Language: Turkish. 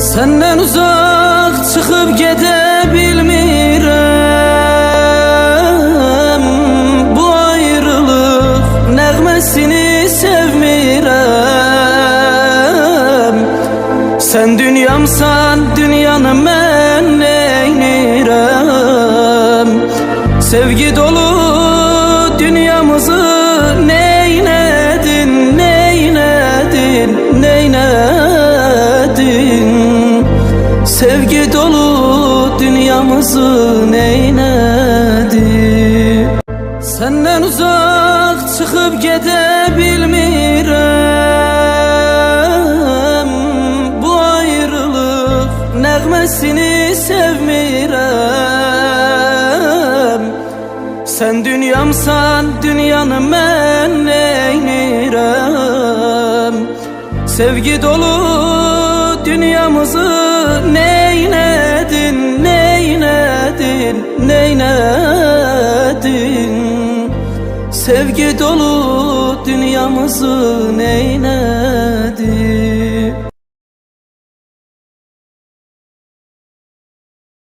Senden uzak çıkıp gidebilmirəm Bu ayrılıq nəğməsini sevmirəm Sen dünyamsan dünyanı mən neynirəm Sevgi dolu Sevgi dolu dünyamızı neynedin Senden uzak çıkıp gidebilmirəm Bu ayrılıq nəğməsini sevmirəm Sen dünyamsan dünyanı mən neynirəm Sevgi dolu neynedin Sevgi dolu dünyamızı neynedin